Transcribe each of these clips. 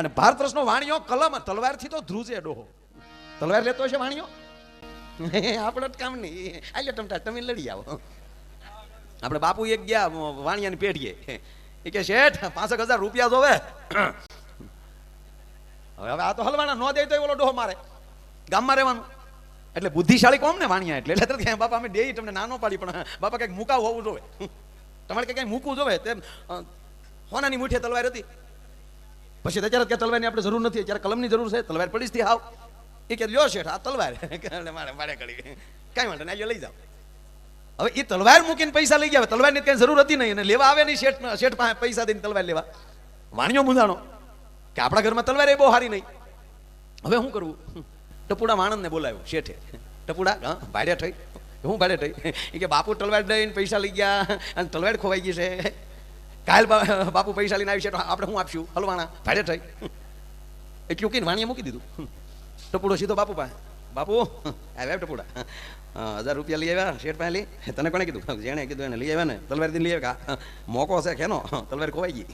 અને ભારત રસનો વાણિયો કલમ તલવારથી તો ધ્રુજે ડોહો. તલવાર લેતો હશે વાણિયો? આપણે જ કામ નહીં. આલ્યો ટમટા તમે લડી આવો. આપણે બાપુ એક ગયા વાણિયાની પેઢીએ. એ કે, શેઠ, પાંસઠ હજાર રૂપિયા જોવે. હવે હવે આ તો હલવાના ન દે તો ઓલો ડોહો મારે. ગામમાં રહેવાનું. એટલે બુદ્ધિશાળી કોમ ને વાણિયા એટલે? એટલે કે, બાપા, અમે દેઈ તમને નાનો પાડી, પણ બાપા કંઈક મુકાવ હોવું જોવે. તમારે કંઈક કંઈ મૂકવું જોવે? તેમ હોનાની મુઠ્ઠીએ તલવાર હતી. પછી અત્યારે કે તલવારની આપણે જરૂર નથી, અત્યારે કલમની જરૂર છે, તલવાર પડી થી હાવ. એ કે લ્યો શેઠ, આ તલવાર. મારે મારે કરી કાંઈ વાંધો નહીં લઈ જાઓ. હવે એ તલવાર મૂકીને પૈસા લઈ ગયા તલવારની કઈ જરૂર હતી નહીં, અને લેવા આવે નહીં શેઠ શેઠ પાસે પૈસા દઈને તલવાર લેવા. વાણિયો મૂંઝાણો કે આપણા ઘરમાં તલવાર એ બહુ હારી નહીં. હવે શું કરવું? ટપુડા માણંદને બોલાવ્યો, શેઠે. ટપુડા, હા, ભાડે થઈ. હું ભાડે થઈ. એ કે બાપુ તલવાર દઈને પૈસા લઈ ગયા, અને તલવાર ખોવાઈ ગઈ છે. કાલ બાપુ પૈસા લઈને આવી આપણે હું આપશું? હલવાણા ભાડે થઈ. એટલું કહીને વાણીએ મૂકી દીધું. ટપુડો સીધો બાપુ પાસે. બાપુ આવ્યા ટપુડા. હજાર રૂપિયા લઈ આવ્યા, શેઠ પાસે લઈ. તને કોણે કીધું? જેણે કીધું એને લઈ આવ્યા ને તલવાર લઈ આવ્યા. મોકો છે કેનો તલવાર ખોવાઈ ગઈ.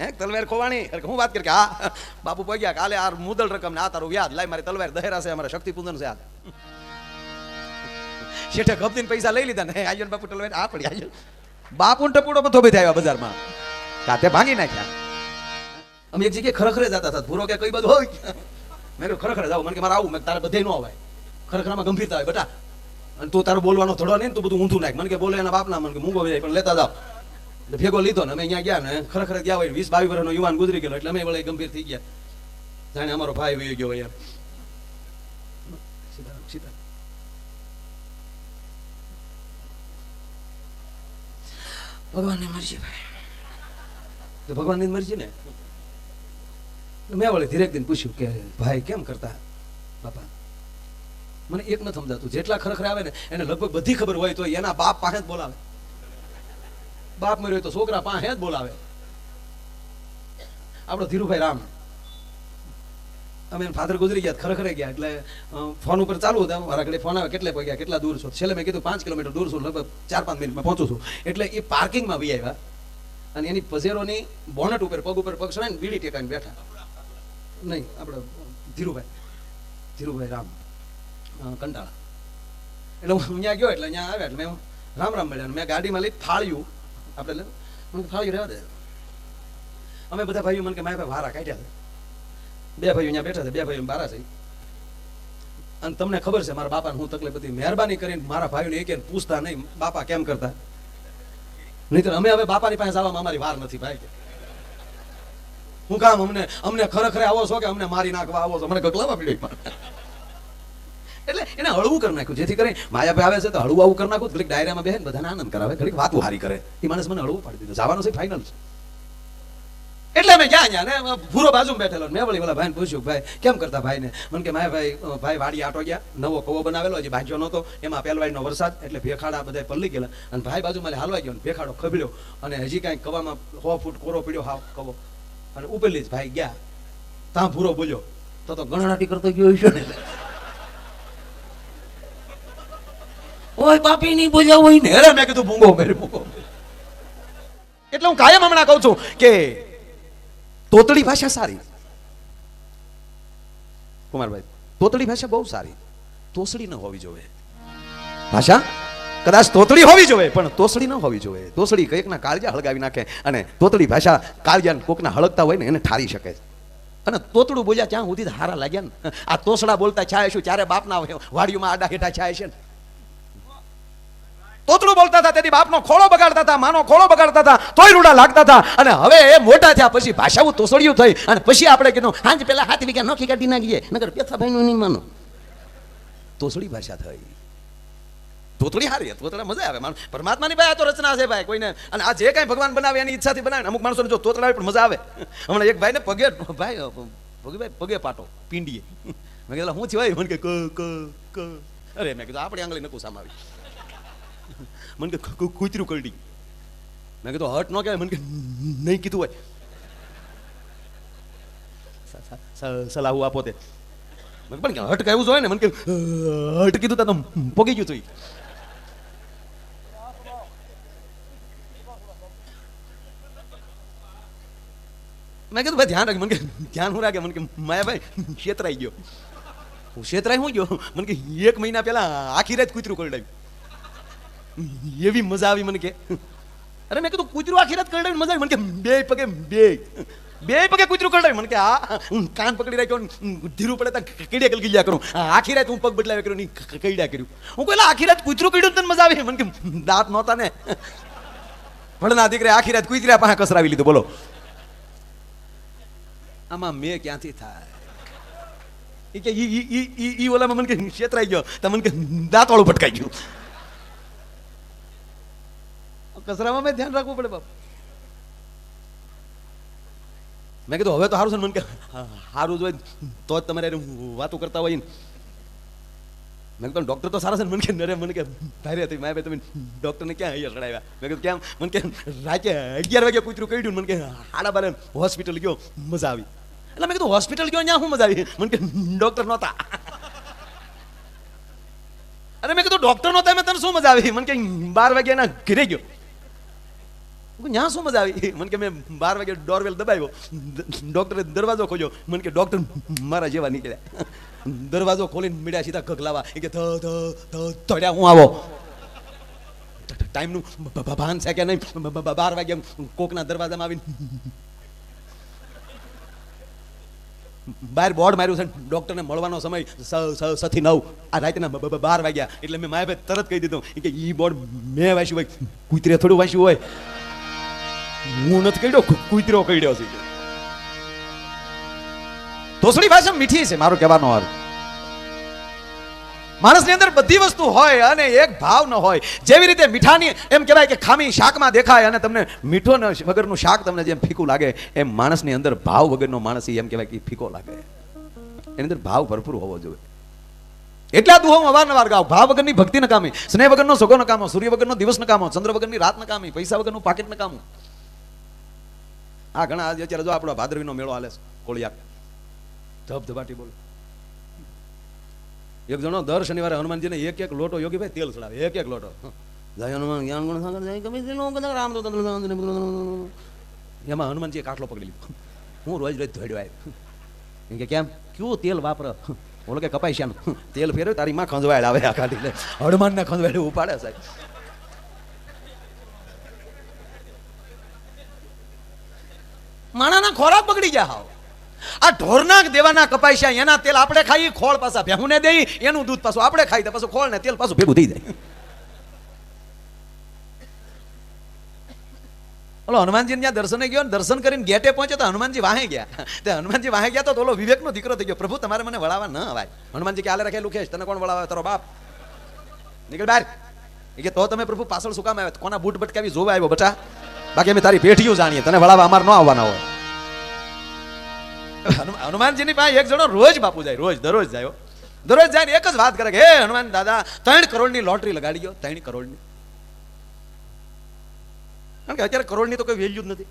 હે, તલવાર ખોવાણી હું વાત કરી કે હા બાપુ પગ્યા કાલે આ મુદલ રકમ ને આ તારું યાદ લાય, મારી તલવાર દહેરા છે, અમારે શક્તિ પૂજન છે આ. શેઠે ગપતીને પૈસા લઈ લીધા ને. આયો બાપુ, તલવાર. આ પડી આજો બાપુ ને ટપુડો ભાઈ આવ્યા બજારમાં. કાતે ભાંગી નાખ્યા. અમે એક જગ્યાએ ખરેખરે જતા હતા. ભૂરો કે કઈ બધું હોય મેં કહ્યું ખરેખર જાવ મને કે, મારે આવું. મેં તારે બધે ન અવાય. ખરેખરમાં ગંભીરતા હોય, બેટા. અને તું તારો બોલવાનો થોડો નહીં તું બધું ઊંધું નાખ. મને કે, બોલે એના બાપના. મને કે, મૂંગો જાય પણ લેતા જાવ એટલે ભેગો લીધો ને અમે અહીંયા ગયા ને, ખરેખર ગયા હોય વીસ બાવીસ વર્ષનો યુવાન ગુજરી ગયેલો, એટલે અમે વળે ગંભીર થઈ ગયા. જાણે અમારો ભાઈ વહી ગયો એમ. સીતારામ સીતારામ. ભગવાનની મરજી ભાઈ. ભગવાનની મરજી ને? મેં વળી ધીરેક દિન પૂછ્યું કે, ભાઈ, કેમ કરતા બાપા? મને એક ન સમજાતું. જેટલા ખરેખર આવે ને, એને લગભગ બધી ખબર હોય તો એના બાપ પાસે જ બોલાવે. બાપ મર્યો તો છોકરા પાસે જ બોલાવે. આપણો ધીરુભાઈ રામ. અમે ફાધર ગુજરી ગયા, ખરેખર ગયા. એટલે ફોન ઉપર ચાલુ હતા. મારા ઘરે ફોન આવે, કેટલે પગ્યા, કેટલા દૂર છો? છેલ્લે મેં કીધું, પાંચ કિલોમીટર દૂર છું, લગભગ ચાર પાંચ મિનિટમાં પહોંચું છું. એટલે એ પાર્કિંગમાં વી આવ્યા. અને એની પઝેરોની બોનટ ઉપર, પગ ઉપર પગ સડાઈને બીડી ટેકાઈને બેઠા. નહીં આપણે ધીરુભાઈ ધીરુભાઈ રામ કંટાળા. એટલે હું અહીંયા ગયો, એટલે અહીંયા આવ્યા, એટલે મેં રામ રામ મળ્યા. મેં ગાડીમાં લઈ થાળ્યું આપણે મને થાળ્યું રહેવા દે. અમે બધા ભાઈઓ મને કે, મારા ભાઈ વારા કાઢ્યા છે. બે ભાઈઓ અહીંયા બેઠા છે, બે ભાઈઓ બારા છે. અને તમને ખબર છે, મારા બાપાને હું તકલીફ હતી. મહેરબાની કરીને મારા ભાઈઓને એક પૂછતા નહીં, બાપા કેમ કરતા? નહીતર અમે હવે બાપાની પાસે જવામાં અમારી વાર નથી, ભાઈ. હું કામ અમને અમને ખરેખર આવો છો કે અમને મારી નાખવા આવો છો? અમને ગગલાવા પીડી એટલે એને હળવું કરી નાખ્યું. જેથી કરી માયાભાઈ આવે છે તો હળવું આવું કરી નાખું. ઘડીક ડાયરામાં બેહે બધાને આનંદ કરાવે, ઘડીક વાતું હારી કરે. એ માણસ મને હળવું પાડી દીધું. જવાનું છે ફાઇનલ છે એટલે અમે ગયા ને ભૂરો બાજુ બેઠેલો મેં વળી ઓલા ભાઈને પૂછ્યું ભાઈ કેમ કરતા ભાઈને? મને કે મારે ભાઈ ભાઈ વાડી આટો ગયા નવો કવો બનાવેલો હજી ભાજ્યો નહોતો એમાં પહેલવાડીનો વરસાદ એટલે ભેખાડા બધા પલ્લી ગયેલા. અને ભાઈ બાજુ લે હાલવા ગયો ભેખાડો ખબડ્યો અને હજી કાંઈ કવામાં સો ફૂટ કોરો પીડ્યો હાવ કવો. અને ઉપેલી જ ભાઈ ગયા. ત્યાં ભૂરો બોલ્યો તો તો ગણનાટી કરતો ગયો હશે ને. ઓય બાપી નહીં બોલ્યા હોય ને. હેરા મેં કીધું ભૂંગો મેરે ભૂંગો એટલે હું કાયમ હમણાં કહું છું કે તોતડી ભાષા સારી. કુમારભાઈ, તોતળી ભાષા બહુ સારી. તોસડી ન હોવી જોઈએ. ભાષા? કદાચ તોતળી હોવી જોઈએ, પણ તોસડી ન હોવી જોઈએ. તોસડી કંઈકના કાળજા હળગાવી નાખે અને તોતળી ભાષા કાળજાને કોકના હળગતા હોય ને એને ઠારી શકે. અને તોતડું બોલ્યા ત્યાં સુધી હારા લાગ્યા ને. આ તોસડા બોલતા છાય શું? ચારે બાપના વાડીઓમાં આડા હેઠા છાય છે ને. તોતડું બોલતા હતા, તેની બાપનો ખોળો બગાડતા હતા, માનો ખોળો બગાડતા હતા, તોય રૂડા લાગતા હતા. અને હવે એ મોટા થયા પછી ભાષાઓ તોસડિયું થઈ. અને પછી આપણે કીધું, હાંજ પેલા હાથ વીઘા નોખી કાઢી નાખીએ. નગર પેથાભાઈ નું નહીં માનો. તોસડી ભાષા થઈ. તોતળી હારી તોતળા મજા આવે. માણસ પરમાત્માની ભાઈ આ તો રચના છે ભાઈ, કોઈને. અને આ જે કાંઈ ભગવાન બનાવે એની ઈચ્છાથી બનાવે અમુક માણસોને જો આવે પણ મજા આવે. હમણાં એક ભાઈને પગે, ભાઈ ભાઈ પગે પાટો, પીંડીએ. મેં કીધું હું થયું? મને કે ક ક ક. અરે, મેં કીધું, આપણે આંગળી નકું સામાવી. મને કે કૂતરું કરડી મેં કીધું, હટ ન કહેવાય. મને કે નહીં કીધું હોય. સલાહુ આપો તે. મને પણ હટ કહેવું જોઈએ ને. મને કે હટ કીધું તો પોગી ગયું તું. મેં કીધું, ભાઈ, ધ્યાન રાખ મને કે, ધ્યાન હું રાખે? મને કે, માયા ભાઈ છેતરાઈ ગયો. હું છેતરાઈ હું ગયો? મને કે, એક મહિના પહેલા આખી રાત કૂતરું કરડાવ્યું એવી મજા આવી મને કે. અરે મેં કીધું કૂતરું આખી રાત કરડાવ્યું મજા આવી. મને કે બે પગે બે. બે પગે કૂતરું કરડાવી મને કે આ કાન પકડી રાખ્યો ધીરું પડે ત્યાં કીડે કલકી ગયા કરું. આખી રાત હું પગ બદલાવ્યા કર્યો નહીં કઈડ્યા કર્યું. હું કહેલા આખી રાત કૂતરું કીડ્યું તને મજા આવી? મને કે, દાંત નહોતા ને. ભણના દીકરે, આખી રાત કૂતર્યા પાસે કસરાવી લીધું. બોલો. આમાં મેં ક્યાંથી થાય? એ કે ઈ ઈ ઈ ઈ ઓલામાં મને કે છેતરાઈ ગયો. તમને મને કે દાંતવાળું ભટકાઈ ગયું. કચરામાં મેં ધ્યાન રાખવું પડે બાપુ. મેં કીધું, હવે તો સારું છે મને કે સારું જોઈએ તો જ તમારે વાતો કરતા હોય મેં કીધું, ડૉક્ટર તો સારા છે મને કે નરે મને કે, ભારે હતી, મારે તમે ડૉક્ટરને ક્યાં અહીંયા ચડાવ્યા? મેં કીધું, કેમ? મને કે, રાતે અગિયાર વાગે કૂતરું કહ્યું મને કે, હાડા બારે હોસ્પિટલ ગયો, મજા આવી. એટલે મેં કીધું, હોસ્પિટલ ગયો ત્યાં શું મજા આવી? મને કે, ડૉક્ટર નહોતા. અરે, મેં કીધું, ડૉક્ટર નહોતા મેં તને શું મજા આવી? મને કે, બાર વાગ્યાના ઘરે ગયો. ત્યાં શું મજા આવી? મને કે મેં બાર વાગે ડોરવેલ દબાવ્યો. ડોક્ટરે દરવાજો ખોલ્યો. મને કે, ડોક્ટર, મારા જેવા નીકળ્યા. દરવાજો ખોલીને મીડ્યા સીધા ગગલાવા એ કે ધડ્યા, હું આવો. ટાઈમનું ભાન છે કે નહીં બાર વાગે કોકના દરવાજામાં આવીને બહાર બોર્ડ માર્યું છે ડોક્ટરને મળવાનો સમય સથી નવ. આ રાતના બાર વાગ્યા. એટલે મેં માયા તરત કહી દીધું. કે, ઈ બોર્ડ મેં વાંચ્યું હોય, કુતરે થોડું વાંચ્યું હોય. હું નથી કહ્યો કૂતરો કહીડ્યો છે. ઢોસડી ભાષા મીઠી છે, મારો કહેવાનો અર્થ. માણસની અંદર બધી વસ્તુ હોય અને એક ભાવ ન હોય. જેવી રીતે મીઠાની, એમ કહેવાય કે ખામી શાકમાં દેખાય અને તમને મીઠો ન વગરનું શાક તમને જેમ ફીકું લાગે, એમ માણસની અંદર ભાવ વગરનો માણસ એમ કહેવાય કે ફીકો લાગે. એની અંદર ભાવ ભરપૂર હોવો જોઈએ. એટલા દુહો અવારનવાર ગાવ ભાવ વગરની ભક્તિ નકામી સ્નેહ વગરનો સગો નકામો સૂર્ય વગરનો દિવસ નકામો ચંદ્ર વગરની રાત નકામી પૈસા વગરનું પાકેટ નકામું આ ઘણા આજે અત્યારે જો આપણો ભાદરવીનો મેળો હાલે છે કોળિયા ધબધબાટી બોલ. એક જણો દર શનિવારે હનુમાનજીને એક એક લોટો યોગીભાઈ તેલ ચડાવે એક એક લોટો. જય હનુમાન જ્ઞાન ગુણ સાગર જય કમી રામ તો. એમાં હનુમાનજીએ કાટલો પકડી લીધો. હું રોજ રોજ ધોડ્યો આવ્યો કેમ કે કેમ? કયું તેલ વાપર? ઓલો કે કપાઈ શ્યાનું તેલ ફેરવે તારી માં ખંજવાયેલ આવે આ કાઢીને હનુમાનને ખંજવાયેલ ઉપાડે સાહેબ. માણાના ખોરાક બગડી ગયા હાવ. આ ઢોરના દેવાના કપાઈશા એના તેલ આપણે ખાઈએ, ખોળ પાછા ભેહુને દઈ, એનું દૂધ પાછું આપણે ખાઈ તો પાછું ખોળ ને તેલ પાછું ભેગું થઈ જાય. ઓલો હનુમાનજી ત્યાં દર્શને ગયો ને, દર્શન કરીને ગેટે પહોંચ્યો તો હનુમાનજી વાહે ગયા. તે હનુમાનજી વાહે ગયા તો ઓલો વિવેકનો દીકરો થઈ ગયો, પ્રભુ, તમારે મને વળાવવા ન અવાય. હનુમાનજી કે, આલે રાખેલું ખેંચ તને કોણ વળાવે? તારો બાપ. નીકળ બહાર. કે, તો તમે પ્રભુ પાછળ શું કામ આવ્યા? કોના બૂટ બટકાવી જોવા આવ્યો, બટા? બાકી અમે તારી પેઢીઓ જાણીએ, તને વળાવવા અમારે ન આવવાના હોય. હનુમાનજીની પાસે એક જણો રોજ બાપુ જાય, રોજ, દરરોજ જાય દરરોજ જાય એક જ વાત કરે કે, હે હનુમાન દાદા, ત્રણ કરોડની લોટરી લગાડી ગયો ત્રણ કરોડની. કારણ કે અત્યારે કરોડની તો કોઈ વેલ્યુ જ નથી.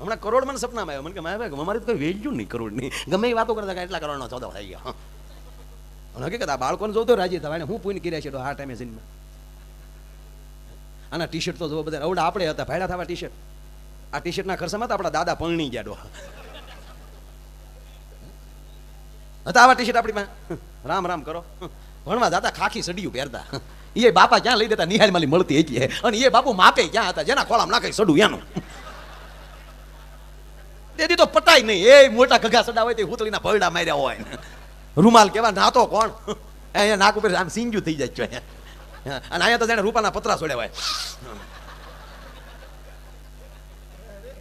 હમણાં કરોડ મને સપનામાં આવ્યો. મને કે, મારા અમારી તો કોઈ વેલ્યુ નહીં કરોડની. ગમે એ વાતો કરતા એટલા કરોડનો સોદો થઈ ગયો. હકીકત આ બાળકોને જોતો રાજી થવાય હું પૂન કર્યા છે આ ટાઈમે જઈને આના ટી શર્ટ તો જો બધા અવડા આપણે હતા ભાડા થવા ટી શર્ટ આ ટી શર્ટના ખર્ચામાં તો આપણા દાદા પરણી ગયા ડોહા હતા આવા ટી શર્ટ આપણી પાસે રામ રામ કરો. ભણવા દાદા ખાખી સડિયું પહેરતા. એ બાપા ક્યાં લઈ દેતા નિહાળ માલી મળતી હતી અને એ બાપુ માપે ક્યાં હતા, જેના ખોળામાં નાખે સડું એનું તેથી તો પટાય નહીં. એ મોટા ઘગા સડા હોય તે હુતળીના ભરડા માર્યા હોય રૂમાલ કેવા, નાતો કોણ? અહીંયા નાક ઉપર આમ સિંગ્યું થઈ જાય છે. અને અહીંયા તો જાણે રૂપાના પતરા છોડ્યા હોય.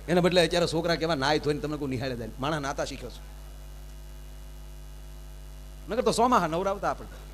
એના બદલે અત્યારે છોકરા કેવા નાય ધોઈને તમને કોઈ નિહાળે જાય. માણા નાતા શીખ્યો છું. નગર તો સોમાહા નવરાવતા આપણે.